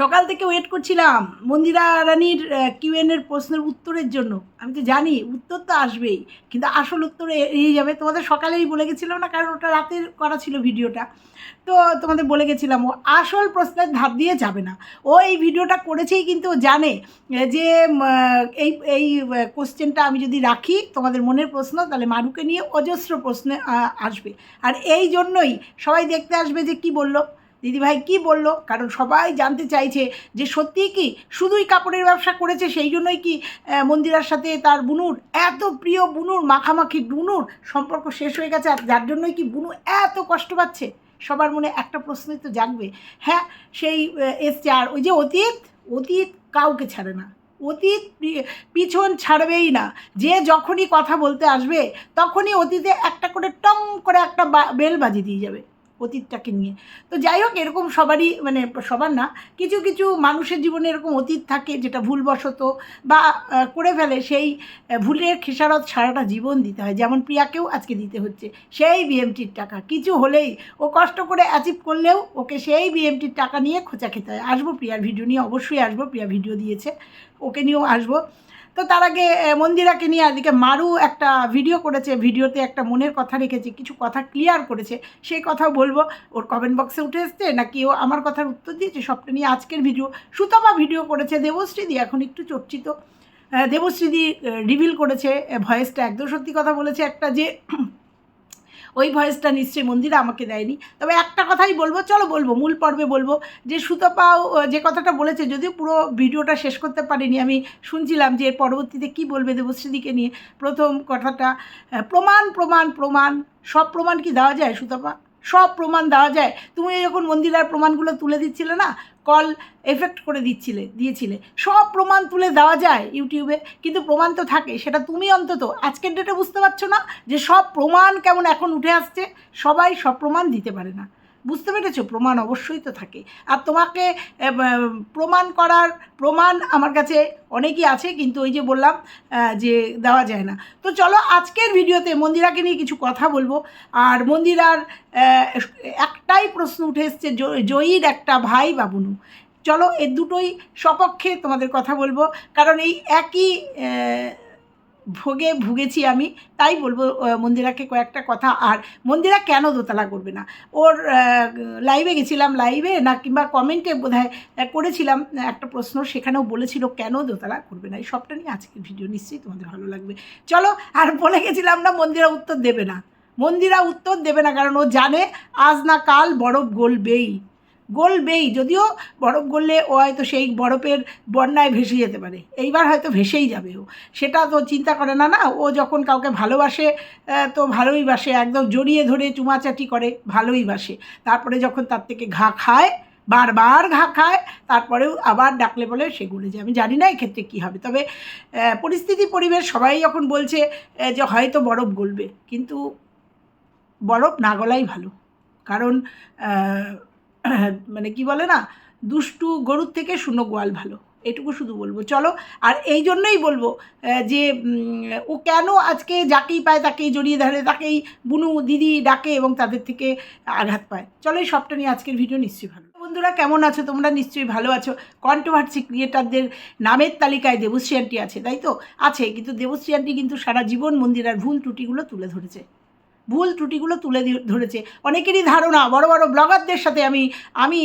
সকাল থেকে ওয়েট করছিলাম মন্দিরা রানীর কিউএন এর প্রশ্নের উত্তরের জন্য। আমি তো জানি, উত্তর তো আসবেই, কিন্তু আসল উত্তর এড়িয়ে যাবে। তোমাদের সকালেই বলে গেছিলাম না, কারণ ওটা রাতের করা ছিল ভিডিওটা। তো তোমাদের বলে গেছিলাম, ও আসল প্রশ্নের ধার দিয়ে যাবে না। ও এই ভিডিওটা করেছেই কিন্তু ও জানে যে এই এই কোশ্চেনটা আমি যদি রাখি, তোমাদের মনের প্রশ্ন, তাহলে মারুকে নিয়ে অজস্র প্রশ্নে আসবে। আর এই জন্যই সবাই দেখতে আসবে যে কি বলল। দিদিভাই কি বলল? কারণ সবাই জানতে চাইছে যে সত্যিই কি শুধুই কাপড়ের ব্যবসা করেছে, সেই জন্যই কি মন্দিরার সাথে তার বুনুর, এত প্রিয় বুনুর, মাখামাখি বুনুর সম্পর্ক শেষ হয়ে গেছে, আর যার জন্যই কি বুনু এত কষ্ট পাচ্ছে? সবার মনে একটা প্রশ্নই তো জাগবে। হ্যাঁ সেই এসছে, আর ওই যে অতীত অতীত কাউকে ছাড়ে না। অতীত পিছন ছাড়বেই না। যে যখনই কথা বলতে আসবে, তখনই অতীতে একটা করে টং করে একটা বেল বাজিয়ে দিয়ে যাবে। অতীতটাকে নিয়ে। তো যাই হোক এরকম সবারই মানে সবার না, কিছু কিছু মানুষের জীবনে এরকম অতীত থাকে যেটা ভুলবশত বা করে ফেলে সেই ভুলের খেসারত সারাটা জীবন দিতে হয়। যেমন প্রিয়াকেও আজকে দিতে হচ্ছে, সেই বিএমটির টাকা। কিছু হলেই ও কষ্ট করে অ্যাচিভ করলেও ওকে সেই বিএমটির টাকা নিয়ে খোঁচা খেতে হয়। আসব প্রিয়ার ভিডিও নিয়ে, অবশ্যই আসব। প্রিয়া ভিডিও দিয়েছে, ওকে নিয়েও আসব। তো তার আগে মন্দিরাকে নিয়ে আজকে মারু একটা ভিডিও করেছে ভিডিওতে একটা মনের কথা রেখেছে, কিছু কথা ক্লিয়ার করেছে। সেই কথাও বলব, ওর কমেন্ট বক্সে উঠে এসছে, নাকি ও আমার কথার উত্তর দিয়েছে? সবটা নিয়ে আজকের ভিডিও সুতপা ভিডিও করেছে, দেবশ্রীদি এখন একটু চর্চিত। দেবশ্রীদি রিভিল করেছে ভয়েসটা একদম সত্যি কথা বলেছে একটা যে ওই ভয়েসটা নিশ্চয়ই মন্দিরা আমাকে দেয়নি। তবে একটা কথাই বলব, চলো বলব, মূল পর্বে বলব যে সুতপাও যে কথাটা বলেছে, যদিও পুরো ভিডিওটা শেষ করতে পারিনি, আমি শুনছিলাম যে পরবর্তীতে কী বলবে দেবশ্রীদিকে নিয়ে। প্রথম কথাটা প্রমাণ প্রমাণ প্রমাণ, সব প্রমাণ কি দেওয়া যায় সুতপা? সব প্রমাণ দেওয়া যায়। তুমি যখন মন্দিরার প্রমাণগুলো তুলে দিচ্ছিলে না কল এফেক্ট করে দিচ্ছিলে, দিয়েছিলে। সব প্রমাণ তুলে দেওয়া যায় ইউটিউবে, কিন্তু প্রমাণ তো থাকে, সেটা তুমি অন্তত। আজকের ডেটে বুঝতে পারছ না যে সব প্রমাণ কেমন এখন উঠে আসছে, সবাই সব প্রমাণ দিতে পারে না। বুঝতে পেরেছ? প্রমাণ অবশ্যই তো থাকে। আর তোমাকে প্রমাণ করার, প্রমাণ আমার কাছে অনেকই আছে, কিন্তু ওই যে বললাম যে দেওয়া যায় না। তো চলো আজকের ভিডিওতে মন্দিরাকে নিয়ে কিছু কথা বলব। আর মন্দিরার একটাই প্রশ্ন উঠে এসছে জয়ীর একটা ভাই বাবুনু। চলো এর দুটোই সপক্ষে তোমাদের কথা বলব। কারণ এই একই ভোগে ভুগেছি আমি, তাই বলব মন্দিরাকে কয়েকটা কথা। আর মন্দিরা কেন দোতলা করবে না? ওর লাইভে গেছিলাম লাইভে না কিংবা কমেন্টে বোধহয় করেছিলাম একটা প্রশ্ন, সেখানেও বলেছিল, কেন দোতলা করবে না? এই সবটা নিয়ে আজকের ভিডিও নিশ্চয়ই তোমাদের ভালো লাগবে। চলো, আর বলে গেছিলাম না, মন্দিরা উত্তর দেবে না। মন্দিরা উত্তর দেবে না, কারণ ও জানে, আজ না কাল বরফ গলবেই। গলবেই, যদিও বরফ গললে ও হয়তো সেই বরফের বন্যায় ভেসে যেতে পারে। এইবার হয়তো ভেসেই যাবে ও। সেটা তো চিন্তা করে না না? ও যখন কাউকে ভালোবাসে তো ভালোই বাসে, একদম জড়িয়ে ধরে চুমাচাটি করে, ভালোই বাসে। তারপরে যখন তার থেকে ঘা খায়, বারবার ঘা খায়, তারপরেও আবার ডাকলে বলে, সে গলে যায়। আমি জানি না এক্ষেত্রে কী হবে। তবে পরিস্থিতি, পরিবেশ সবাই যখন বলছে যে হয়তো বরফ গলবে, কিন্তু বরফ না গলাই ভালো। কারণ মানে কি বলে না, দুষ্টু গরুর থেকে শূন্য গোয়াল ভালো। এটুকু শুধু বলব। চলো, আর এই জন্যই বলব যে ও কেন আজকে যাকেই পায় তাকেই জড়িয়ে ধরে, তাকেই বুনু দিদি ডাকে এবং তাদের থেকে আঘাত পায়। চলো, এই সবটা নিয়ে আজকের ভিডিও নিশ্চয়ই ভালো। বন্ধুরা, কেমন আছো? তোমরা নিশ্চয়ই ভালো আছো। কন্ট্রোভার্সি ক্রিয়েটারদের নামের তালিকায় দেবশ্রী আন্টি আছে, তাই তো? আছে, কিন্তু দেবশ্রী আন্টি কিন্তু সারা জীবন মন্দিরার ভুল ত্রুটিগুলো তুলে ধরেছে। ভুল ত্রুটিগুলো তুলে ধরেছে। অনেকেরই ধারণা, বড় বড় ব্লগারদের সাথে আমি আমি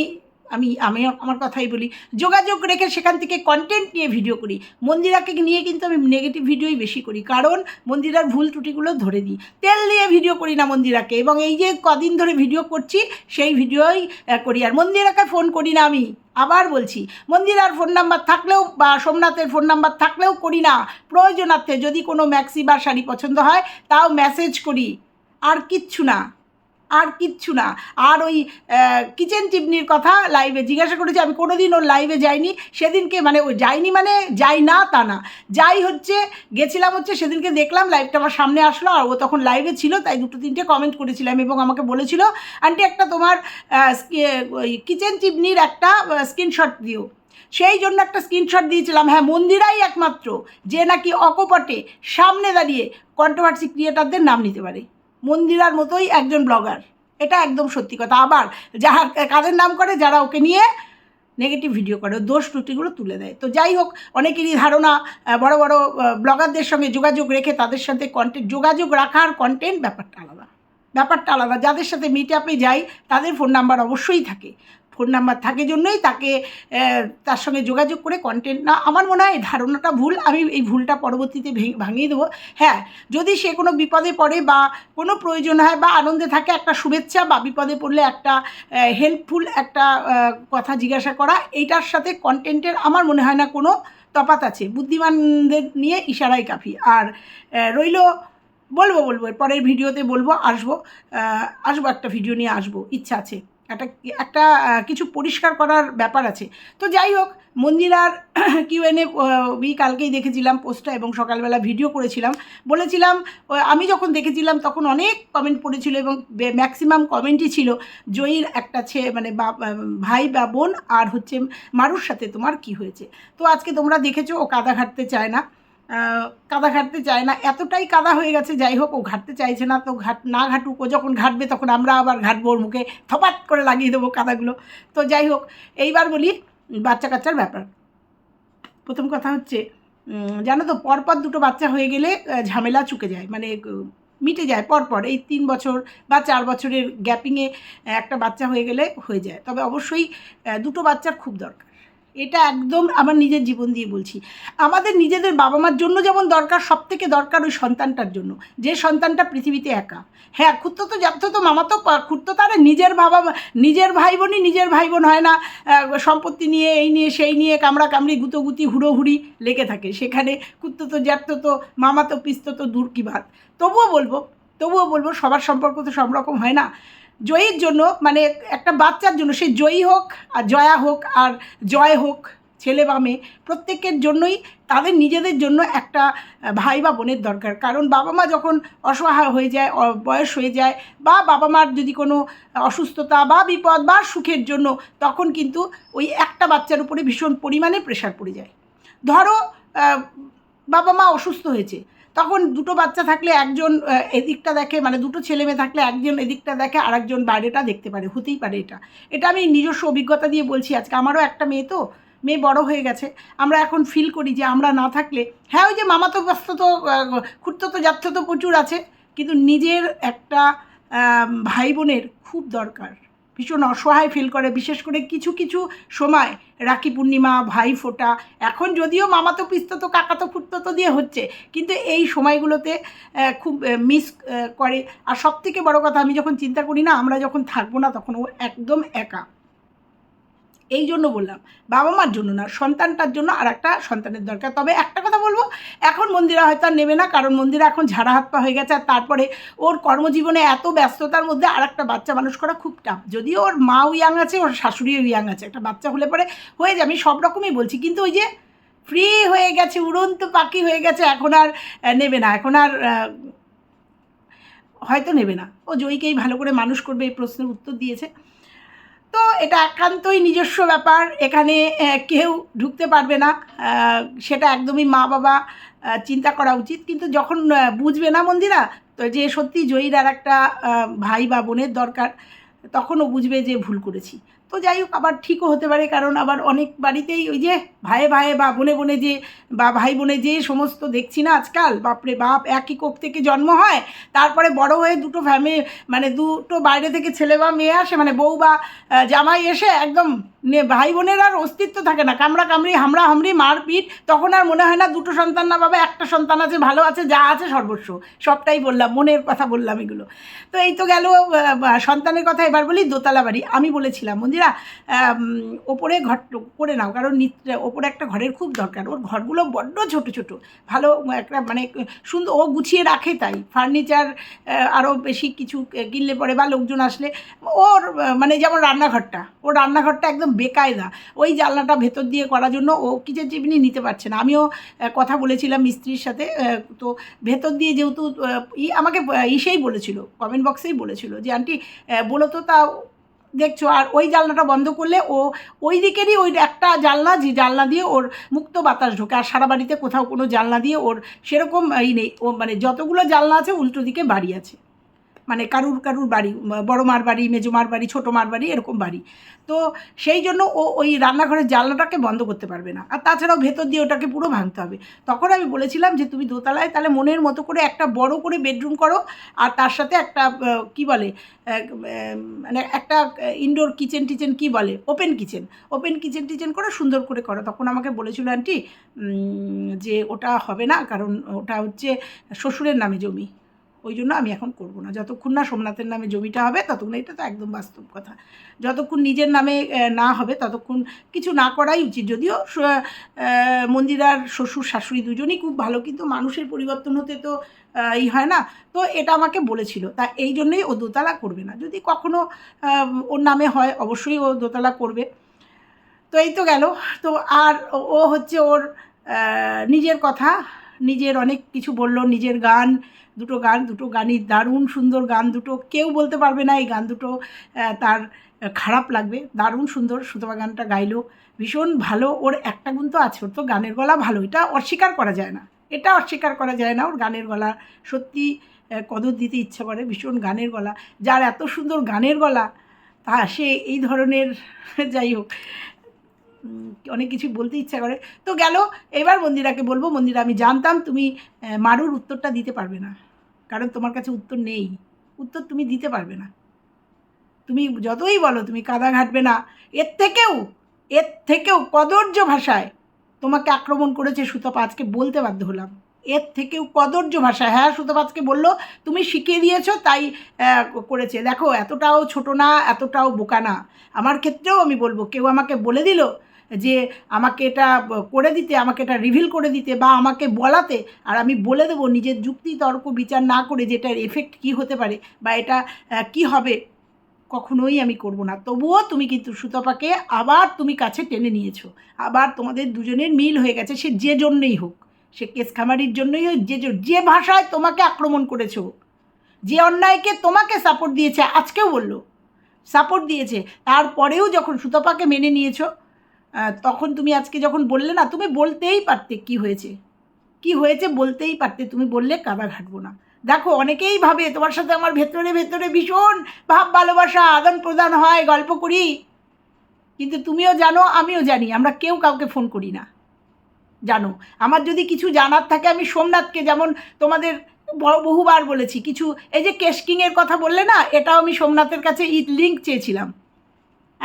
আমি আমি আমার কথাই বলি, যোগাযোগ রেখে সেখান থেকে কন্টেন্ট নিয়ে ভিডিও করি। মন্দিরাকে নিয়ে কিন্তু আমি নেগেটিভ ভিডিওই বেশি করি। কারণ মন্দিরার ভুল ত্রুটিগুলো ধরে দিই। তেল দিয়ে ভিডিও করি না মন্দিরাকে। এবং এই যে কদিন ধরে ভিডিও করছি, সেই ভিডিওই করি। আর মন্দিরাকে ফোন করি না আমি। আবার বলছি, মন্দিরার ফোন নাম্বার থাকলেও বা সোমনাথের ফোন নাম্বার থাকলেও করি না। প্রয়োজনার্থে যদি কোনো ম্যাক্সি বা শাড়ি পছন্দ হয়, তাও মেসেজ করি। আর কিচ্ছু না, আর কিচ্ছু না। আর ওই কিচেন চিমনির কথা লাইভে জিজ্ঞাসা করেছি, আমি কোনোদিন ওর লাইভে যাইনি। সেদিনকে মানে ওই যাইনি মানে যাই না তা না। যাই হচ্ছে, গেছিলাম হচ্ছে, সেদিনকে দেখলাম লাইভটা আমার সামনে আসলো, আর ও তখন লাইভে ছিল, তাই দুটো তিনটে কমেন্ট করেছিলাম এবং আমাকে বলেছিল আন্টি একটা তোমার ওই কিচেন চিমনির একটা স্ক্রিনশট দিও। সেই জন্য একটা স্ক্রিনশট দিয়েছিলাম হ্যাঁ মন্দিরাই একমাত্র, যে নাকি অকপটে সামনে দাঁড়িয়ে কন্ট্রোভার্সি ক্রিয়েটারদের নাম নিতে পারে। মন্দিরার মতোই একজন ব্লগার এটা একদম সত্যি কথা। আবার যাহার কাদের নাম করে, যারা ওকে নিয়ে নেগেটিভ ভিডিও করে দোষ ত্রুটিগুলো তুলে দেয়। তো যাই হোক, অনেকেরই ধারণা বড় বড় ব্লগারদের সঙ্গে যোগাযোগ রেখে তাদের সাথে কন্টেন্ট যোগাযোগ রাখার কন্টেন্ট ব্যাপারটা আলাদা। ব্যাপারটা আলাদা। যাদের সাথে মিট আপে যাই, তাদের ফোন নাম্বার অবশ্যই থাকে। ফোন নাম্বার থাকে জন্যই তাকে তার সঙ্গে যোগাযোগ করে কন্টেন্ট না, আমার মনে হয় ধারণাটা ভুল, আমি এই ভুলটা পরবর্তীতে ভেঙে- ভাঙিয়ে দেবো। হ্যাঁ যদি সে কোনো বিপদে পড়ে বা কোনো প্রয়োজন হয় বা আনন্দে থাকে, একটা শুভেচ্ছা বা বিপদে পড়লে একটা হেল্পফুল একটা কথা জিজ্ঞাসা করা, এইটার সাথে কন্টেন্টের আমার মনে হয় না কোনো তফাত আছে। বুদ্ধিমানদের নিয়ে ইশারাই কাফি। আর রইল, বলব বলব পরের ভিডিওতে বলব, আসব আসব একটা ভিডিও নিয়ে, আসব, ইচ্ছা আছে। একটা একটা কিছু পরিষ্কার করার ব্যাপার আছে। তো যাই হোক, মন্দিরার কিউএনএ বি কালকেই দেখেছিলাম পোস্টটা এবং সকালবেলা ভিডিও করেছিলাম। বলেছিলাম আমি যখন দেখেছিলাম তখন অনেক কমেন্ট পড়েছিল এবং ম্যাক্সিমাম কমেন্টই ছিল, জয়ীর একটা ছে মানে ভাই বা বোন আর হচ্ছে মারুর সাথে তোমার কি হয়েছে? তো আজকে তোমরা দেখেছ, ও কাদা ঘাটতে চায় না। কাদা ঘাটতে চায় না। এতটাই কাদা হয়ে গেছে, যাই হোক, ও ঘাটতে চাইছে না, তো ঘাট না ঘাটুক, ও যখন ঘাটবে, তখন আমরা আবার ঘাটবো ওর মুখে থপাট করে লাগিয়ে দেবো কাদাগুলো। তো যাই হোক, এইবার বলি বাচ্চা কাচ্চার ব্যাপার। প্রথম কথা হচ্ছে জানো তো, পরপর দুটো বাচ্চা হয়ে গেলে ঝামেলা চুকে যায় মানে মিটে যায় পরপর। এই তিন বছর বা চার বছরের গ্যাপিংয়ে একটা বাচ্চা হয়ে গেলে হয়ে যায়। তবে অবশ্যই দুটো বাচ্চার খুব দরকার। এটা একদম আমার নিজের জীবন দিয়ে বলছি। আমাদের নিজেদের বাবা মার জন্য যেমন দরকার সব থেকে দরকার ওই সন্তানটার জন্য। যে সন্তানটা পৃথিবীতে একা। হ্যাঁ খুঁড়তো তো যাবতো তো, মামা তো খুঁড়তো তারা নিজের বাবা নিজের ভাই বোনই নিজের ভাই বোন হয় না। সম্পত্তি নিয়ে, এই নিয়ে, সেই নিয়ে, কামড়া কামড়ি, গুতোগুতি, হুড়োহুড়ি লেগে থাকে। সেখানে কুত্তো তো, জ্যাঠতো তো, মামা তো, পিস্তো তো, দূর কি ভাত তবুও বলব তবুও বলব, সবার সম্পর্ক তো সব রকম হয় না। জয়ীর জন্য মানে একটা বাচ্চার জন্য, সে জয়ী হোক আর জয়া হোক আর জয় হোক, ছেলে বা মেয়ে, প্রত্যেকের জন্যই তাদের নিজেদের জন্য একটা ভাই বা বোনের দরকার। কারণ বাবা মা যখন অসহায় হয়ে যায় বয়স হয়ে যায় বা বাবা মার যদি কোনো অসুস্থতা বা বিপদ বা সুখের জন্য, তখন কিন্তু ওই একটা বাচ্চার উপরে ভীষণ পরিমাণে প্রেশার পড়ে যায়। ধরো বাবা মা অসুস্থ হয়েছে তখন দুটো বাচ্চা থাকলে একজন এদিকটা দেখে মানে দুটো ছেলে মেয়ে থাকলে একজন এদিকটা দেখে আর একজন বাইরেটা দেখতে পারে, হতেই পারে এটা। এটা আমি নিজস্ব অভিজ্ঞতা দিয়ে বলছি, আজকে আমারও একটা মেয়ে তো, মেয়ে বড় হয়ে গেছে। আমরা এখন ফিল করি যে আমরা না থাকলে হ্যাঁ ওই যে মামা তো ব্যস্ত তো খুঁড়তো তো, যাচ্ছ তো প্রচুর আছে, কিন্তু নিজের একটা ভাই বোনের খুব দরকার। ভীষণ অসহায় ফিল করে, বিশেষ করে কিছু কিছু সময় রাখি পূর্ণিমা, ভাই ফোটা। এখন যদিও মামাতো তো কাকাতো ফুটতো দিয়ে হচ্ছে, কিন্তু এই সময়গুলোতে খুব মিস করে। আর সব থেকে বড়ো কথা, আমি যখন চিন্তা করি না, আমরা যখন থাকব না, তখন ও একদম একা। এই জন্য বললাম, বাবা মার জন্য না, সন্তানটার জন্য আর একটা সন্তানের দরকার। তবে একটা কথা বলব, এখন মন্দিরা হয়তো আর নেবে না, কারণ মন্দিরা এখন ঝাড়া হাত পা হয়ে গেছে, আর তারপরে ওর কর্মজীবনে এত ব্যস্ততার মধ্যে আর একটা বাচ্চা মানুষ করা খুব টাফ। যদিও ওর মাও ইয়াং আছে, ওর শাশুড়িও ইয়াং আছে, একটা বাচ্চা হলে পরে হয়ে যাবে আমি সব রকমই বলছি, কিন্তু ওই যে ফ্রি হয়ে গেছে, উড়ন্ত পাখি হয়ে গেছে, এখন আর নেবে না, এখন আর হয়তো নেবে না। ও জয়ীকেই ভালো করে মানুষ করবে, এই প্রশ্নের উত্তর দিয়েছে। তো এটা একান্তই নিজস্ব ব্যাপার। এখানে কেউ ঢুকতে পারবে না। সেটা একদমই মা বাবা চিন্তা করা উচিত। কিন্তু যখন বুঝবে না মন্দিরা, তো যে সত্যি জয়ীর আর একটা ভাই বা বোনের দরকার, তখনও বুঝবে যে ভুল করেছি। তো যাই হোক, আবার ঠিকও হতে পারে, কারণ আবার অনেক বাড়িতেই ওই যে ভাইয়ে ভাইয়ে বা বোনে বোনে যে বা ভাই বোনে যে সমস্ত দেখছি না আজকাল, বাপরে বাপ, একই কোপ থেকে জন্ম হয়, তারপরে বড় হয়ে দুটো ফ্যামিলি মানে দুটো বাইরে থেকে ছেলে বা মেয়ে আসে মানে বউ বা জামাই এসে একদম ভাই বোনের আর অস্তিত্ব থাকে না। কামড়া কামড়ি, হামড়া হামড়ি, মারপিট, তখন আর মনে হয় না দুটো সন্তান না বাবা, একটা সন্তান আছে, ভালো আছে, যা আছে সর্বস্ব। সবটাই বললাম, মনের কথা বললাম এগুলো। তো এই তো গেল সন্তানের কথা এবার বলি, দোতলা বাড়ি। আমি বলেছিলাম, মন্দিরা ওপরে ঘর করে নাও, কারণ ওপরে একটা ঘরের খুব দরকার। ওর ঘরগুলো বড্ড ছোট ছোট। ভালো একটা মানে সুন্দর, ও গুছিয়ে রাখে তাই। ফার্নিচার আরও বেশি কিছু কিনলে পরে বা লোকজন আসলে, ওর মানে যেমন রান্নাঘরটা, ওর রান্নাঘরটা একদম বেকায়দা। ওই জানলাটা ভেতর দিয়ে করার জন্য ও কিচেন চিমনি নিতে পারছে না। আমিও কথা বলেছিলাম মিস্ত্রির সাথে তো ভেতর দিয়ে যেহেতু ই আমাকে ইসেই বলেছিল কমেন্ট বক্সেই বলেছিল যে, আন্টি বলো তো তা দেখছ? আর ওই জানলাটা বন্ধ করলে ও, ওই দিকেরই ওই একটা জানলা, যে জানলা দিয়ে ওর মুক্ত বাতাস ঢোকে, আর সারা বাড়িতে কোথাও কোনো জানলা দিয়ে ওর সেরকম ই নেই। ও মানে যতগুলো জানলা আছে উল্টো দিকে বাড়ি আছে। মানে কারুর কারুর বাড়ি, বড় মার বাড়ি, মেজো মার বাড়ি, ছোটো মার বাড়ি এরকম বাড়ি। তো সেই জন্য ও ওই রান্নাঘরের জানলাটাকে বন্ধ করতে পারবে না। আর তাছাড়াও ভেতর দিয়ে ওটাকে পুরো ভাঙতে হবে। তখন আমি বলেছিলাম যে, তুমি দোতলায় তাহলে মনের মতো করে একটা বড় করে বেডরুম করো, আর তার সাথে একটা কি বলে মানে একটা ইনডোর কিচেন টিচেন কি বলে ওপেন কিচেন ওপেন কিচেন টিচেন করে সুন্দর করে করো। তখন আমাকে বলেছিল, আন্টি যে ওটা হবে না, কারণ ওটা হচ্ছে শ্বশুরের নামে জমি। ওই জন্য আমি এখন করব না। যতক্ষণ না সোমনাথের নামে জমিটা হবে ততক্ষণ এটা তো একদম বাস্তব কথা। যতক্ষণ নিজের নামে না হবে ততক্ষণ কিছু না করাই উচিত। যদিও মন্দিরার শ্বশুর শাশুড়ি দুজনই খুব ভালো কিন্তু মানুষের পরিবর্তন হতে তো আহ, ই হয় না। তো এটা আমাকে বলেছিল তা এই জন্যই ও দোতলা করবে না। যদি কখনো ওর নামে হয় অবশ্যই ও দোতলা করবে। তো এই তো গেল। তো আর ও হচ্ছে ওর নিজের কথা নিজের অনেক কিছু বলল নিজের গান দুটো গান, দুটো গানই দারুণ সুন্দর গান, দুটো কেউ বলতে পারবে না, এই গান দুটো তার খারাপ লাগবে। দারুণ সুন্দর সুতপা গানটা গাইলো। ভীষণ ভালো, ওর একটা গুণ তো আছে, ওর তো গানের গলা ভালো, এটা অস্বীকার করা যায় না। এটা অস্বীকার করা যায় না, ওর গানের গলা সত্যি কদর দিতে ইচ্ছা করে, ভীষণ গানের গলা। যার এত সুন্দর গানের গলা, তা সে এই ধরনের, যাই হোক অনেক কিছু বলতে ইচ্ছা করে। তো গেল, এবার মন্দিরাকে বলব, মন্দিরা, আমি জানতাম তুমি মারুর উত্তরটা দিতে পারবে না। কারণ তোমার কাছে উত্তর নেই। উত্তর তুমি দিতে পারবে না। তুমি যতই বলো, তুমি কাদা ঘাটবে না। এর থেকেও এর থেকেও কদর্য ভাষায় তোমাকে আক্রমণ করেছে সুতপা, আজকে বলতে বাধ্য হলাম। এর থেকেও কদর্য ভাষায় হ্যাঁ সুতপা আজকে বলল, তুমি শিখিয়ে দিয়েছ, তাই করেছে। দেখো, এতটাও ছোট না, এতটাও বোকা না। আমার ক্ষেত্রেও আমি বলব, কেউ আমাকে বলে দিল যে আমাকে এটা করে দিতে, আমাকে এটা রিভিল করে দিতে বা আমাকে বলাতে, আর আমি বলে দেবো নিজের যুক্তি তর্ক বিচার না করে যে এটার এফেক্ট কী হতে পারে বা এটা কি হবে, কখনোই আমি করব না। তবুও তুমি কিন্তু সুতপাকে আবার তুমি কাছে টেনে নিয়েছো। আবার তোমাদের দুজনের মিল হয়ে গেছে, সে যে জন্যই হোক। সে কেস খামারির জন্যই হোক, যে যে ভাষায় তোমাকে আক্রমণ করেছ, যে অন্যায়কে তোমাকে সাপোর্ট দিয়েছে, আজকেও বলল। সাপোর্ট দিয়েছে। তারপরেও যখন সুতপাকে মেনে নিয়েছো তখন তুমি আজকে যখন বললে না, তুমি বলতেই পারতে কি হয়েছে। কি হয়েছে বলতেই পারতে, তুমি বললে কাদা ঘাটবো না। দেখো, অনেকেই ভাবে তোমার সাথে আমার ভেতরে ভেতরে ভীষণ ভাব ভালোবাসা, আদান প্রদান হয়, গল্প করি। কিন্তু তুমিও জানো, আমিও জানি, আমরা কেউ কাউকে ফোন করি না। জানো, আমার যদি কিছু জানার থাকে, আমি সোমনাথকে যেমন তোমাদের বহুবার বলেছি, কিছু, এই যে কেশকিংয়ের কথা বললে না, এটাও আমি সোমনাথের কাছে ই লিঙ্ক চেয়েছিলাম।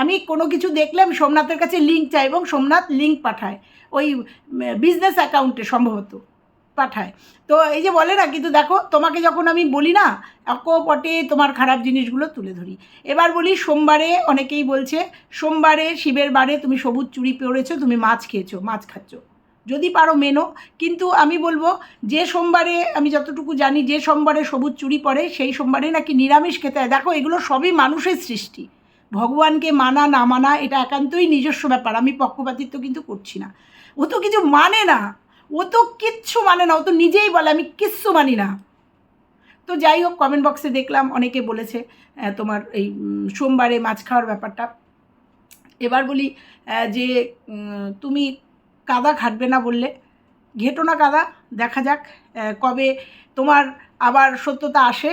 আমি কোনো কিছু দেখলে আমি সোমনাথের কাছে লিঙ্ক চাই এবং সোমনাথ লিঙ্ক পাঠায়। ওই বিজনেস অ্যাকাউন্টে সম্ভবত পাঠায়। তো এই যে বলে না, কিন্তু দেখো, তোমাকে যখন আমি বলি না পটে তোমার খারাপ জিনিসগুলো তুলে ধরি। এবার বলি, সোমবারে অনেকেই বলছে, সোমবারে শিবের বারে তুমি সবুজ চুড়ি পরেছো, তুমি মাছ খেয়েছো, মাছ খাচ্ছ। যদি পারো মেনো। কিন্তু আমি বলব, যে সোমবারে, আমি যতটুকু জানি, যে সোমবারে সবুজ চুড়ি পরে, সেই সোমবারে নাকি নিরামিষ খেতে হয়। দেখো, এগুলো সবই মানুষের সৃষ্টি। ভগবানকে মানা, না মানা, এটা একান্তই নিজস্ব ব্যাপার। আমি পক্ষপাতিত্ব কিন্তু করছি না। ও তো কিছু মানে না। ও তো কিচ্ছু মানে না। ও তো নিজেই বলে, আমি কিচ্ছু মানি না। তো যাই হোক কমেন্ট বক্সে দেখলাম, অনেকে বলেছে তোমার এই সোমবারে মাছ খাওয়ার ব্যাপারটা। এবার বলি যে তুমি কাদা খাটবে না বললে। ঘেটো না কাদা, দেখা যাক কবে তোমার আবার সত্যতা আসে।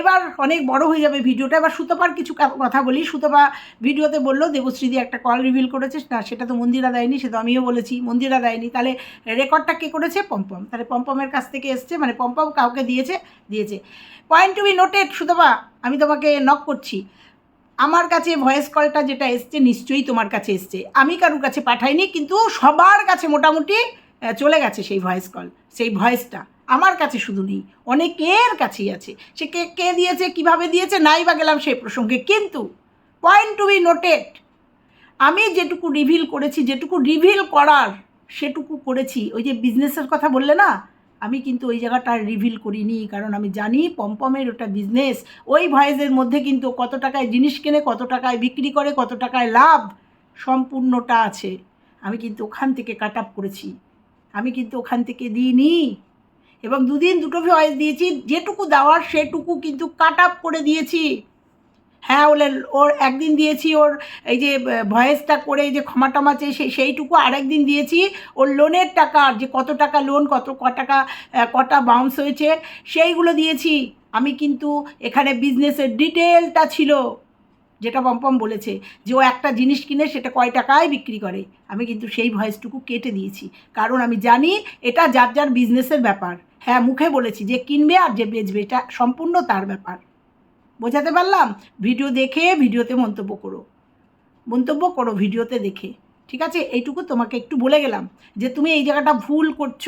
এবার অনেক বড় হয়ে যাবে ভিডিওটা। এবার সুতপার কিছু কথা বলি। সুতপা ভিডিওতে বলল দেবশ্রীদি একটা কল রিভিল করেছে না, সেটা তো মন্দিরা দেয়নি সে তো আমিও বলেছি। মন্দিরা দেয়নি। তাহলে রেকর্ডটা কে করেছে? পম্পম। তাহলে পম্পমের কাছ থেকে এসছে মানে পম্পম কাউকে দিয়েছে দিয়েছে। Point to be noted Sutapa, আমি তোমাকে নক করছি। আমার কাছে ভয়েস কলটা যেটা এসছে, নিশ্চয়ই তোমার কাছে এসছে। আমি কারোর কাছে পাঠাইনি, কিন্তু সবার কাছে মোটামুটি চলে গেছে সেই ভয়েস কল সেই ভয়েসটা আমার কাছে শুধু নেই, অনেকের কাছেই আছে। সে কে কে দিয়েছে, কীভাবে দিয়েছে, নাই বা গেলাম সেই প্রসঙ্গে। কিন্তু পয়েন্ট টু বি নোটেড আমি যেটুকু রিভিল করেছি, যেটুকু রিভিল করার সেটুকু করেছি। ওই যে বিজনেসের কথা বললে না, আমি কিন্তু ওই জায়গাটা রিভিল করিনি, কারণ আমি জানি পম্পমের ওটা বিজনেস ওই ভয়েসের মধ্যে কিন্তু কত টাকায় জিনিস কেনে, কত টাকায় বিক্রি করে, কত টাকায় লাভ সম্পূর্ণটা আছে। আমি কিন্তু ওখান থেকে কাট আপ করেছি। আমি কিন্তু ওখান থেকে দিইনি। এবং দুদিন দুটো ভয়েস দিয়েছি, যেটুকু দেওয়ার সেটুকু কিন্তু কাট আপ করে দিয়েছি। হ্যাঁ ওলে, ওর একদিন দিয়েছি ওর এই যে ভয়েসটা করে যে ক্ষমা টমা চেয়ে সেই সেইটুকু আরেকদিন দিয়েছি। ওর লোনের টাকা যে কত টাকা লোন কত, ক টাকা কটা বাউন্স হয়েছে, সেইগুলো দিয়েছি। আমি কিন্তু এখানে বিজনেসের ডিটেলটা ছিল, যেটা পম্পম বলেছে, যে ও একটা জিনিস কিনে সেটা কয় টাকায় বিক্রি করে। আমি কিন্তু সেই ভয়েসটুকু কেটে দিয়েছি। কারণ আমি জানি এটা যার যার বিজনেসের ব্যাপার। হ্যাঁ মুখে বলেছি যে কিনবে আর যে বেচবে, এটা সম্পূর্ণ তার ব্যাপার। বোঝাতে পারলাম? ভিডিও দেখে ভিডিওতে মন্তব্য করো। মন্তব্য করো ভিডিওতে দেখে। ঠিক আছে? এইটুকু তোমাকে একটু বলে গেলাম যে তুমি এই জায়গাটা ভুল করছ।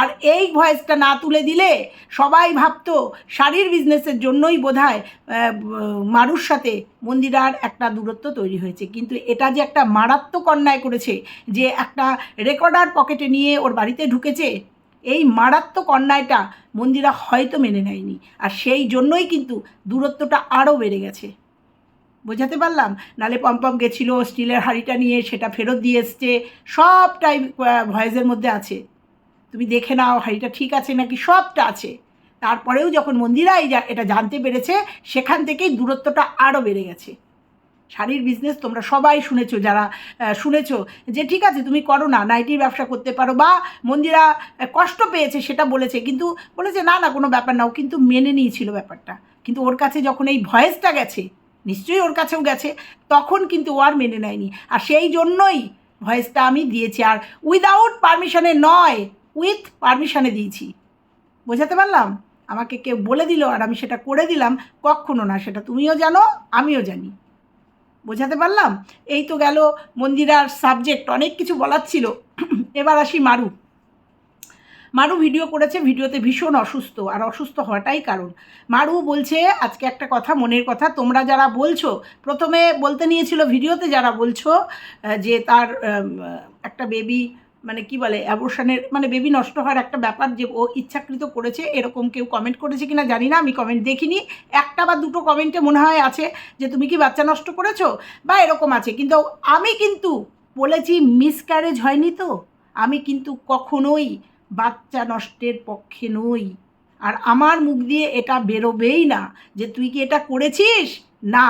আর এই ভয়েসটা না তুলে দিলে সবাই ভাবতো শাড়ির বিজনেসের জন্যই বোধহয় মারুর সাথে মন্দিরার একটা দূরত্ব তৈরি হয়েছে। কিন্তু এটা যে একটা মারাত্মক অন্যায় করেছে, যে একটা রেকর্ডার পকেটে নিয়ে ওর বাড়িতে ঢুকেছে এই মারাত্মক অন্যায়টা মন্দিরা হয়তো মেনে নেয়নি। আর সেই জন্যই কিন্তু দূরত্বটা আরও বেড়ে গেছে। বোঝাতে পারলাম? নালে পম্পম গেছিল, স্টিলের হাঁড়িটা নিয়ে সেটা ফেরত দিয়ে এসছে। সবটাই ভয়েসের মধ্যে আছে। তুমি দেখে নাও, হাঁড়িটা ঠিক আছে নাকি? সবটা আছে। তারপরেও যখন মন্দিরা এটা জানতে পেরেছে, সেখান থেকেই দূরত্বটা আরও বেড়ে গেছে। শাড়ির বিজনেস তোমরা সবাই শুনেছো, যারা শুনেছো যে ঠিক আছে, তুমি করো না নাইটির ব্যবসা করতে পারো বা মন্দিরা কষ্ট পেয়েছে সেটা বলেছে, কিন্তু বলেছে, না না, কোনো ব্যাপার না। ও কিন্তু মেনে নিয়েছিল ব্যাপারটা। কিন্তু ওর কাছে যখন এই ভয়েসটা গেছে, নিশ্চয়ই ওর কাছেও গেছে, তখন কিন্তু ও আর মেনে নেয়নি। আর সেই জন্যই ভয়েসটা আমি দিয়েছি। আর উইদাউট পারমিশনে নয় উইথ পারমিশনে দিয়েছি। বোঝাতে পারলাম? আমাকে কেউ বলে দিল, আর আমি সেটা করে দিলাম, কখনো না। সেটা তুমিও জানো, আমিও জানি। বোঝাতে পারলাম? এই তো গেল মন্দিরার সাবজেক্ট অনেক কিছু বলার ছিল। এবার আসি মারু। মারু ভিডিও করেছে ভিডিওতে ভীষণ অসুস্থ, আর অসুস্থ হওয়াটাই কারণ। মারু বলছে, আজকে একটা কথা, মনের কথা, তোমরা যারা বলছো, প্রথমে বলতে নিয়েছিল ভিডিওতে যারা বলছো যে তার একটা বেবি মানে কি বলে অ্যাবর্শনের মানে বেবি নষ্ট হওয়ার একটা ব্যাপার যে ও ইচ্ছাকৃত করেছে, এরকম কেউ কমেন্ট করেছে কিনা জানি না, আমি কমেন্ট দেখিনি। একটা বা দুটো কমেন্টে মনে হয় আছে যে, তুমি কি বাচ্চা নষ্ট করেছ? বা এরকম আছে। কিন্তু আমি কিন্তু বলেছি মিসক্যারেজ হয়নি তো। আমি কিন্তু কখনোই বাচ্চা নষ্টের পক্ষে নই। আর আমার মুখ দিয়ে এটা বেরোবেই না যে, তুই কি এটা করেছিস? না,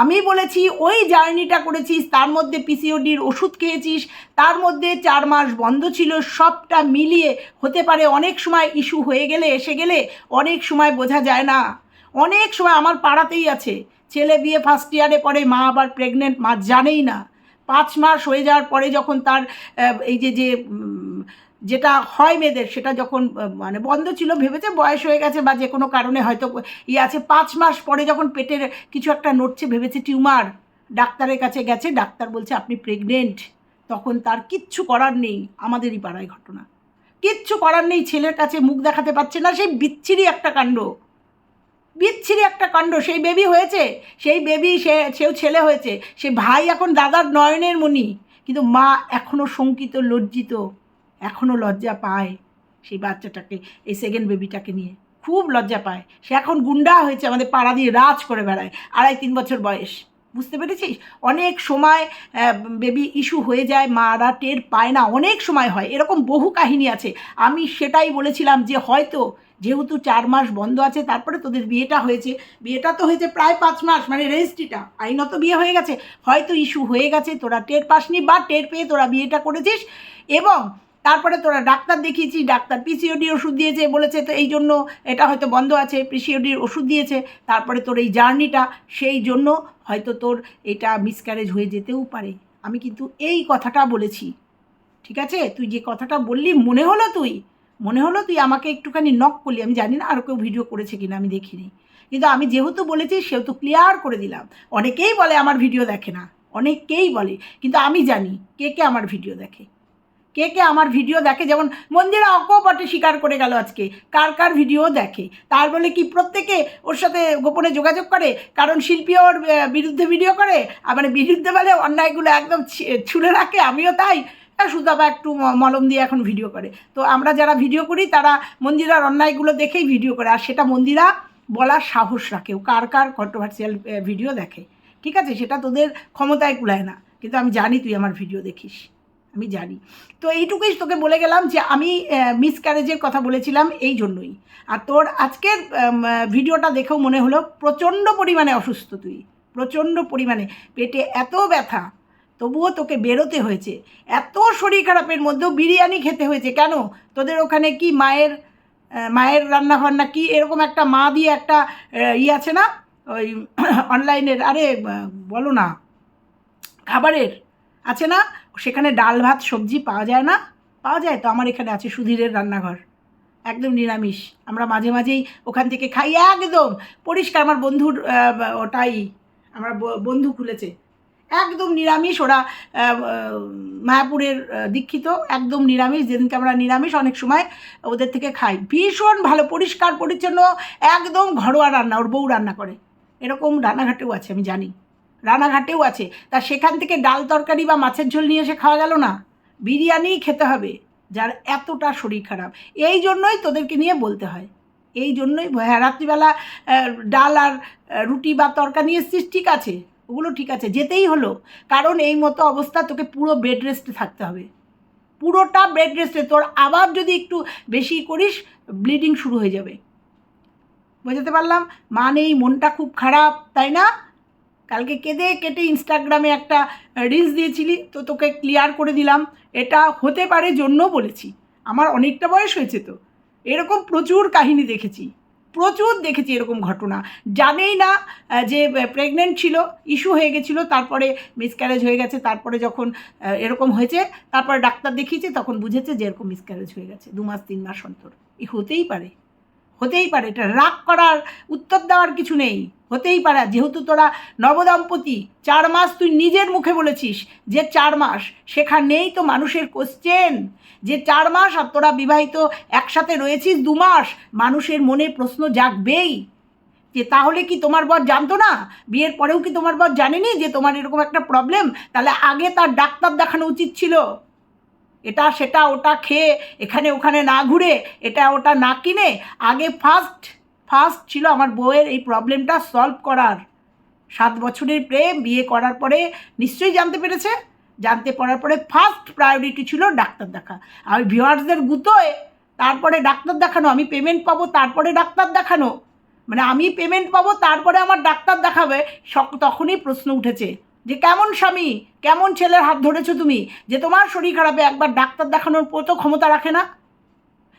আমি বলেছি ওই জার্নিটা করেছিস, তার মধ্যে পিসিওডির ওষুধ খেয়েছিস, তার মধ্যে চার মাস বন্ধ ছিল, সবটা মিলিয়ে হতে পারে অনেক সময় ইস্যু হয়ে গেলে, এসে গেলে অনেক সময় বোঝা যায় না। অনেক সময় আমার পাড়াতেই আছে, ছেলে বিয়ে ফার্স্ট ইয়ারে পরে মা আবার প্রেগনেন্ট মা জানেই না। পাঁচ মাস হয়ে যাওয়ার পরে যখন তার এই যে যে যেটা হয় মেয়েদের, সেটা যখন মানে বন্ধ ছিল, ভেবেছে বয়স হয়ে গেছে বা যে কোনো কারণে হয়তো ইয়ে আছে, পাঁচ মাস পরে যখন পেটের কিছু একটা নড়ছে, ভেবেছে টিউমার, ডাক্তারের কাছে গেছে, ডাক্তার বলছে, আপনি প্রেগনেন্ট তখন তার কিচ্ছু করার নেই, আমাদেরই পাড়ায় ঘটনা। কিচ্ছু করার নেই, ছেলের কাছে মুখ দেখাতে পারছে না, সেই বিচ্ছিরি একটা কাণ্ড। বিচ্ছিরি একটা কাণ্ড, সেই বেবি হয়েছে, সেই বেবি সে, সেও ছেলে হয়েছে, সে ভাই এখন দাদার নয়নের মণি, কিন্তু মা এখনও শঙ্কিত, লজ্জিত। এখনও লজ্জা পায় সেই বাচ্চাটাকে, এই সেকেন্ড বেবিটাকে নিয়ে। খুব লজ্জা পায়। সে এখন গুন্ডা হয়েছে, আমাদের পাড়া দিয়ে রাজ করে বেড়ায়, আড়াই তিন বছর বয়স। বুঝতে পেরেছিস? অনেক সময় বেবি ইস্যু হয়ে যায়, মারা টের পায় না, অনেক সময় হয়। এরকম বহু কাহিনী আছে। আমি সেটাই বলেছিলাম যে হয়তো, যেহেতু চার মাস বন্ধ আছে, তারপরে তোদের বিয়েটা হয়েছে। বিয়েটা তো হয়েছে প্রায় পাঁচ মাস মানে রেজিস্ট্রিটা আইনত বিয়ে হয়ে গেছে। হয়তো ইস্যু হয়ে গেছে, তোরা টের পাসনি বা টের পেয়ে তোরা বিয়েটা করেছিস। এবং তারপরে তোরা ডাক্তার দেখিয়েছিস ডাক্তার পিসিওডি ওষুধ দিয়েছে, বলেছে তো এই জন্য এটা হয়তো বন্ধ আছে পিসিওডির ওষুধ দিয়েছে, তারপরে তোর এই জার্নিটা, সেই জন্য হয়তো তোর এটা মিসক্যারেজ হয়ে যেতেও পারে। আমি কিন্তু এই কথাটা বলেছি। ঠিক আছে? তুই যে কথাটা বললি, মনে হলো তুই, মনে হলো তুই আমাকে একটুখানি নক করলি। আমি জানি না আর কেউ ভিডিও করেছে কিনা, আমি দেখিনি। কিন্তু আমি যেহেতু বলেছি, সেহেতু ক্লিয়ার করে দিলাম। অনেকেই বলে আমার ভিডিও দেখে না, অনেকেই বলে, কিন্তু আমি জানি কে কে আমার ভিডিও দেখে। কে কে আমার ভিডিও দেখে? যেমন মন্দিরা অকপটে স্বীকার করে গেল আজকে। কার কার ভিডিও দেখে? তার বলে কি প্রত্যেকে ওর সাথে গোপনে যোগাযোগ করে? কারণ শিল্পী ওর বিরুদ্ধে ভিডিও করে। মানে বিরুদ্ধে বলে অন্যায়গুলো একদম ছি- ছুঁড়ে রাখে, আমিও তাই। সুদাবা একটু মলম দিয়ে এখন ভিডিও করে। তো আমরা যারা ভিডিও করি, তারা মন্দিরার অন্যায়গুলো দেখেই ভিডিও করে। আর সেটা মন্দিরা বলার সাহস রাখে ও কার কার কন্ট্রোভার্সিয়াল ভিডিও দেখে? ঠিক আছে? সেটা তোদের ক্ষমতায় কুলায় না। কিন্তু আমি জানি তুই আমার ভিডিও দেখিস। আমি জানি। তো এইটুকুই তোকে বলে গেলাম যে আমি মিসক্যারেজের কথা বলেছিলাম এই জন্যই। আর তোর আজকের ভিডিওটা দেখেও মনে হলো প্রচণ্ড পরিমাণে অসুস্থ তুই। প্রচণ্ড পরিমাণে। পেটে এত ব্যথা, তবুও তোকে বেরোতে হয়েছে। এত শরীর খারাপের মধ্যেও বিরিয়ানি খেতে হয়েছে। কেন? তোদের ওখানে কি মায়ের মায়ের রান্নাঘর না কি এরকম একটা মা দিয়ে একটা ই আছে না? ওই অনলাইনের আরে বলো না। খাবারের আছে না? সেখানে ডাল, ভাত, সবজি পাওয়া যায় না। পাওয়া যায় তো? আমার এখানে আছে সুধীরের রান্নাঘর। একদম নিরামিষ। আমরা মাঝে মাঝেই ওখান থেকে খাই। একদম! পরিষ্কার, আমার বন্ধুর ওটাই। আমার বন্ধু খুলেছে। একদম নিরামিষ। ওরা মায়াপুরের দীক্ষিত। একদম নিরামিষ। যেদিনকে আমরা নিরামিষ, অনেক সময় ওদের থেকে খাই। ভীষণ ভালো, পরিষ্কার, পরিচ্ছন্ন, একদম ঘরোয়া রান্না। ওর বউ রান্না করে। এরকম রান্নাঘাটেও আছে, আমি জানি। রান্নাঘাটেও আছে। তা সেখান থেকে ডাল তরকারি বা মাছের ঝোল নিয়ে এসে খাওয়া গেল না? বিরিয়ানিই খেতে হবে, যার এতটা শরীর খারাপ। এই জন্যই তোদেরকে নিয়ে বলতে হয়। এই জন্যই হ্যাঁ রাত্রিবেলা ডাল আর রুটি বা তরকা নিয়ে এসছিস, ঠিক আছে? ওগুলো ঠিক আছে, যেতেই হলো। কারণ এই মতো অবস্থা, তোকে পুরো বেড রেস্টে থাকতে হবে। পুরোটা বেড রেস্টে তোর আবার যদি একটু বেশি করিস ব্লিডিং শুরু হয়ে যাবে। বোঝাতে পারলাম? মা নেই মনটা খুব খারাপ, তাই না? কালকে কেঁদে কেটে ইনস্টাগ্রামে একটা রিলস দিয়েছিলি, তো তোকে ক্লিয়ার করে দিলাম। এটা হতে পারে জন্য বলেছি। আমার অনেকটা বয়স হয়েছে তো। এরকম প্রচুর কাহিনী দেখেছি। প্রচুর দেখেছি এরকম ঘটনা। জানেই না যে প্রেগনেন্ট ছিল ইস্যু হয়ে গেছিল, তারপরে মিসক্যারেজ হয়ে গেছে, তারপরে যখন এরকম হয়েছে, তারপরে ডাক্তার দেখিয়েছে, তখন বুঝেছে যে এরকম মিসক্যারেজ হয়ে গেছে, দু মাস, তিন মাস অন্তর। এই হতেই পারে। হতেই পারে, এটা রাগ করার উত্তর দেওয়ার কিছু নেই, হতেই পারে। যেহেতু তোরা নবদম্পতি, চার মাস তুই নিজের মুখে বলেছিস যে চার মাস, সেখানেই তো মানুষের কোশ্চেন যে চার মাস আর তোরা বিবাহিত একসাথে রয়েছিস দু মাস, মানুষের মনে প্রশ্ন জাগবেই। যে তাহলে কি তোমার বর জানতো না? বিয়ের পরেও কি তোমার বর জানেনি যে তোমার এরকম একটা প্রবলেম তাহলে আগে তার ডাক্তার দেখানো উচিত ছিল। এটা সেটা ওটা খেয়ে এখানে ওখানে না ঘুরে এটা ওটা না কিনে আগে ফার্স্ট ফার্স্ট ছিল আমার বউয়ের এই প্রবলেমটা সলভ করার। সাত বছরের প্রেম, বিয়ে করার পরে নিশ্চয়ই জানতে পেরেছে। জানতে পারার পরে ফার্স্ট প্রায়োরিটি ছিল ডাক্তার দেখা। আর ভিউয়ার্সদের গুতোয়, তারপরে ডাক্তার দেখানো, আমি পেমেন্ট পাবো, তারপরে ডাক্তার দেখানো। মানে আমি পেমেন্ট পাবো, তারপরে আমার ডাক্তার দেখাবে তখনই প্রশ্ন উঠেছে। যে কেমন স্বামী, কেমন ছেলের হাত ধরেছো তুমি? যে তোমার শরীর খারাপে একবার ডাক্তার দেখানোর মতো ক্ষমতা রাখে না?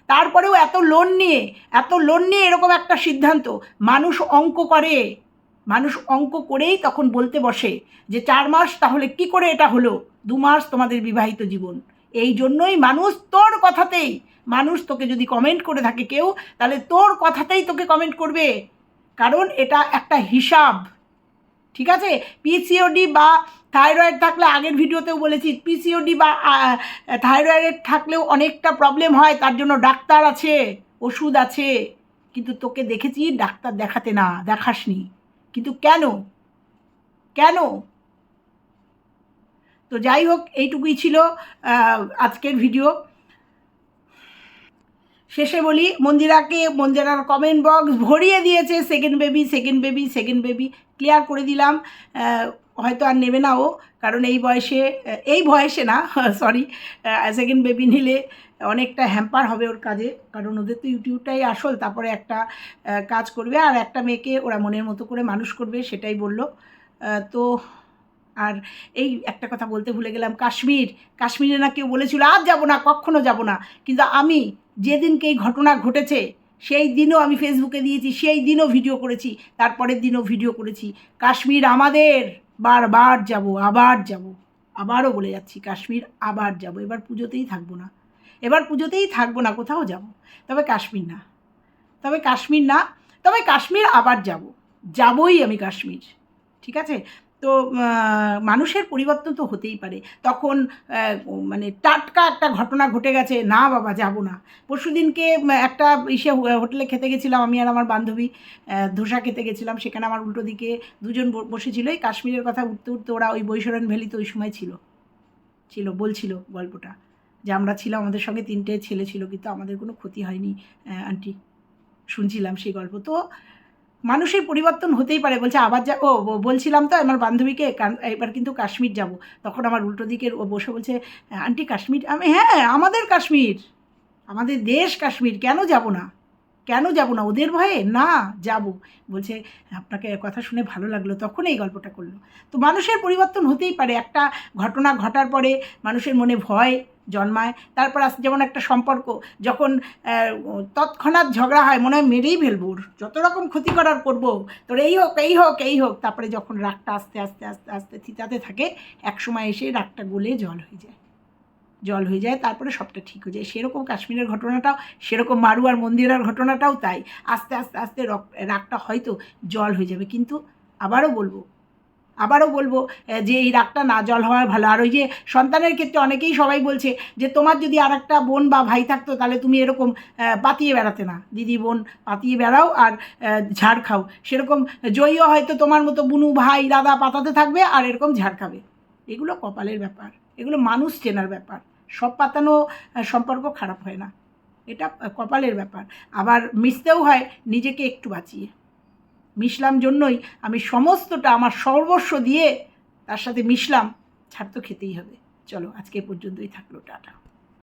তারপরেও এত লোন নিয়ে, এত লোন নিয়ে এরকম একটা সিদ্ধান্ত। মানুষ অঙ্ক করে। মানুষ অঙ্ক করেই তখন বলতে বসে যে চার মাস তাহলে কি করে এটা হলো? দু মাস তোমাদের বিবাহিত জীবন। এই জন্যই মানুষ তোর কথাতেই, মানুষ তোকে যদি কমেন্ট করে থাকে কেউ, তাহলে তোর কথাতেই তোকে কমেন্ট করবে। কারণ এটা একটা হিসাব। ঠিক আছে? পিসিওডি বা থাইরয়েড থাকলে আগের ভিডিওতেও বলেছি পিসিওডি বা থাইরয়েড থাকলেও অনেকটা প্রবলেম হয়, তার জন্য ডাক্তার আছে, ওষুধ আছে। কিন্তু তোকে দেখেছি ডাক্তার দেখাতে না, দেখাসনি। কিন্তু কেন? কেন? তো যাই হোক, এইটুকুই ছিল আজকের ভিডিও। শেষে বলি, মন্দিরাকে, মন্দিরার কমেন্ট বক্স ভরিয়ে দিয়েছে second baby second baby second baby clear করে দিলাম। হয়তো আর নেবে না ও, কারণ এই বয়সে এই বয়সে না সরি সেকেন্ড বেবি নিলে অনেকটা হ্যাম্পার হবে ওর কাজে, কারণ ওদের তো ইউটিউবটাই আসল, তারপরে একটা কাজ করবে আর একটা মেয়েকে ওরা মনের মতো করে মানুষ করবে, সেটাই বলল। তো আর এই একটা কথা বলতে ভুলে গেলাম, কাশ্মীর, কাশ্মীরে না কেউ বলেছিল, আজ যাব না, কখনো যাব না। কিন্তু আমি যেদিনকে এই ঘটনা ঘটেছে, সেই দিনও আমি ফেসবুকে দিয়েছি, সেই দিনও ভিডিও করেছি, তারপরের দিনও ভিডিও করেছি। কাশ্মীর আমাদের, বারবার যাব, আবার যাব। আবারও বলে যাচ্ছি, কাশ্মীর আবার যাব। এবার পুজোতেই থাকব না। এবার পুজোতেই থাকব না, কোথাও যাব। তবে কাশ্মীর না। তবে কাশ্মীর না, তবে কাশ্মীর আবার যাব। যাবই আমি কাশ্মীর। ঠিক আছে? তো মানুষের পরিবর্তন তো হতেই পারে। তখন মানে টাটকা একটা ঘটনা ঘটে গেছে, না বাবা, যাব না। পরশুদিনকে একটা ইসে হোটেলে খেতে গেছিলাম আমি আর আমার বান্ধবী ধোসা খেতে গেছিলাম। সেখানে আমার উল্টো দিকে দুজন বসেছিল। এই কাশ্মীরের কথা উঠতে উঠতে ওরা ওই বৈশরণ ভ্যালিতে ওই সময় ছিল। ছিল, বলছিল গল্পটা যে আমরা ছিলাম, আমাদের সঙ্গে তিনটে ছেলে ছিল, কিন্তু আমাদের কোনো ক্ষতি হয়নি আন্টি। শুনছিলাম সেই গল্প। তো মানুষের পরিবর্তন হতেই পারে। বলছে, আবার যা, ও বলছিলাম তো আমার বান্ধবীকে এবার কিন্তু কাশ্মীর যাব। তখন আমার উল্টো দিকের ও বসে বলছে, আন্টি, কাশ্মীর, আমি হ্যাঁ আমাদের কাশ্মীর। আমাদের দেশ কাশ্মীর, কেন যাব না? কেন যাব না? ওদের ভয়ে? না, যাব। বলছে, আপনাকে কথা শুনে ভালো লাগল। তখন এই গল্পটা করল। তো মানুষের পরিবর্তন হতেই পারে। একটা ঘটনা ঘটার পরে মানুষের মনে ভয় জন্মায়। তারপর আসে, যেমন একটা সম্পর্ক, যখন তৎক্ষণাৎ ঝগড়া হয়, মনে হয় মেরেই ফেলব যত রকম ক্ষতি করার করব তোর এই হোক এই হোক এই হোক। তারপরে যখন রাগটা আস্তে আস্তে আস্তে আস্তে থিতাতে থাকে এক সময় এসে রাগটা গলে জল হয়ে যায়। জল হয়ে যায়, তারপরে সবটা ঠিক হয়ে যায়। সেরকম কাশ্মীরের ঘটনাটাও, সেরকম মারুয়ার মন্দিরের ঘটনাটাও তাই। আস্তে আস্তে আস্তে রাগটা হয়তো জল হয়ে যাবে। কিন্তু আবারও বলব আবারও বলব যে এই রাগটা না জল হওয়া ভালো। আর ওই যে সন্তানের ক্ষেত্রে অনেকেই সবাই বলছে যে, তোমার যদি আর একটা বোন বা ভাই থাকতো, তাহলে তুমি এরকম পাতিয়ে বেড়াতে না। দিদি বোন, পাতিয়ে বেড়াও আর ঝাড় খাও। সেরকম জয়ীও হয়তো তোমার মতো বুনু ভাই, দাদা পাতাতে থাকবে আর এরকম ঝাড় খাবে। এগুলো কপালের ব্যাপার। এগুলো মানুষ চেনার ব্যাপার। সব পাতানো সম্পর্ক খারাপ হয় না। এটা কপালের ব্যাপার। আবার মিশতেও হয়, নিজেকে একটু বাঁচিয়ে। মিশলাম জন্যই আমি সমস্তটা আমার সর্বস্ব দিয়ে তার সাথে মিশলাম, ছাড় তো খেতেই হবে। চলো আজকে পর্যন্তই থাকল, টাটা।